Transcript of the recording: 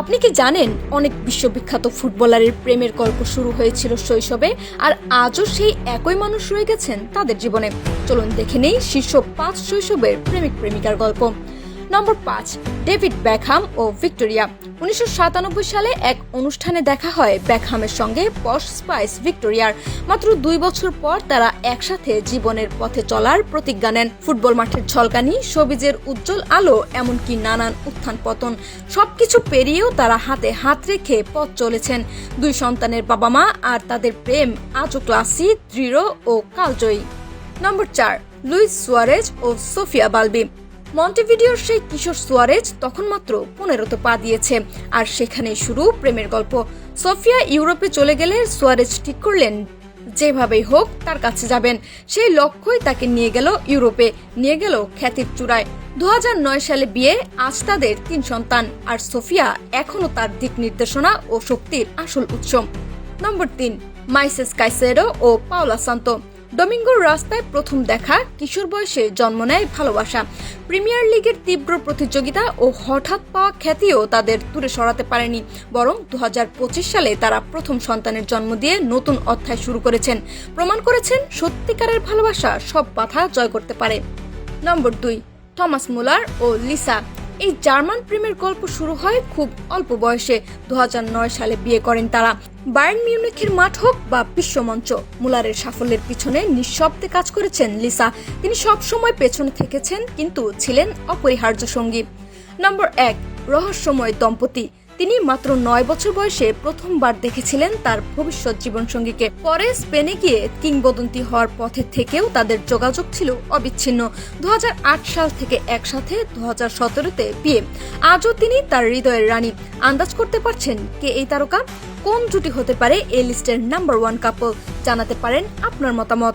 আপনি কি জানেন অনেক বিশ্ববিখ্যাত ফুটবলারের প্রেমের গল্প শুরু হয়েছিল শৈশবে, আর আজও সেই একই মানুষ রয়ে গেছেন তাদের জীবনে? চলুন দেখে নেই শীর্ষ পাঁচ শৈশবের প্রেমিক প্রেমিকার গল্প। নম্বর পাঁচ, ডেভিড ব্যাকহাম ও ভিক্টোরিয়া। উনিশশো সাতানব্বই সালে এক অনুষ্ঠানে দেখা হয় ব্যাকহামের সঙ্গে পশ স্পাইস ভিক্টোরিয়ার। মাত্র দুই বছর পর তারা একসাথে জীবনের পথে চলার প্রতিজ্ঞা নেন। ফুটবল মাঠের ঝলকানি, সবিজের উজ্জ্বল আলো, এমনকি নানান উত্থান পতন, সবকিছু পেরিয়েও তারা হাতে হাত রেখে পথ চলেছেন। দুই সন্তানের বাবা মা আর তাদের প্রেম আজও ক্লাসি, দৃঢ় ও কালজয়ী। নম্বর চার, লুইস সুয়ারেজ ও সোফিয়া বালবি। মন্টেভিডিওর সেই কিশোর সুয়ারেজ তখন মাত্র পনেরোতে পা দিয়েছে। আর সেখানেই শুরু প্রেমের গল্প। সোফিয়া ইউরোপে চলে গেলে সুয়ারেজ ঠিক করলেন, যেভাবেই হোক তার কাছে যাবেন। সেই লক্ষ্যই তাকে নিয়ে গেল ইউরোপে, নিয়ে গেল খ্যাতির চূড়ায়। দু হাজার নয় সালে বিয়ে, আজ তাদের তিন সন্তান। আর সোফিয়া এখনও তার দিক নির্দেশনা ও শক্তির আসল উৎস। নম্বর তিন, মাইসেস কাইসেরো ও পাওলা সান্তো। ডোমিঙ্গোর রাস্তায় প্রথম দেখা কিশোর বয়সে জন্ম নেয় ভালোবাসা। প্রিমিয়ার লিগের তীব্র প্রতিযোগিতা ও হঠাৎ পাওয়া খ্যাতিও তাদের দূরে সরাতে পারেনি। বরং দু হাজার পঁচিশ সালে তারা প্রথম সন্তানের জন্ম দিয়ে নতুন অধ্যায় শুরু করেছেন। প্রমাণ করেছেন সত্যিকারের ভালোবাসা সব বাধা জয় করতে পারে। নম্বর দুই, থমাস মুলার ও লিসা। এই জার্মান প্রেমের গল্প শুরু হয় খুব অল্প বয়সে। দু হাজার নয় সালে বিয়ে করেন তারা। বায়ার্ন মিউনিখের মাঠ হোক বা বিশ্বমঞ্চ, মুলারের সাফল্যের পিছনে নিঃশব্দে কাজ করেছেন লিসা। তিনি সব সময় পেছনে থেকেছেন, কিন্তু ছিলেন অপরিহার্য সঙ্গী। নম্বর এক, রহস্যময় দম্পতি। তিনি মাত্র নয় বছর বয়সে প্রথমবার দেখেছিলেন তার ভবিষ্যৎ জীবনসঙ্গীকে। পরে স্পেনে গিয়ে কিংবদন্তি হওয়ার পথে থেকেও তাদের যোগাযোগ ছিল অবিচ্ছিন্ন। দু হাজার আট সাল থেকে একসাথে দু হাজার সতেরোতে বিয়ে। আজও তিনি তার হৃদয়ের রানী। আন্দাজ করতে পারছেন কে এই তারকা? কোন জুটি হতে পারে এই লিস্টের নাম্বার ওয়ান কাপল? জানাতে পারেন আপনার মতামত।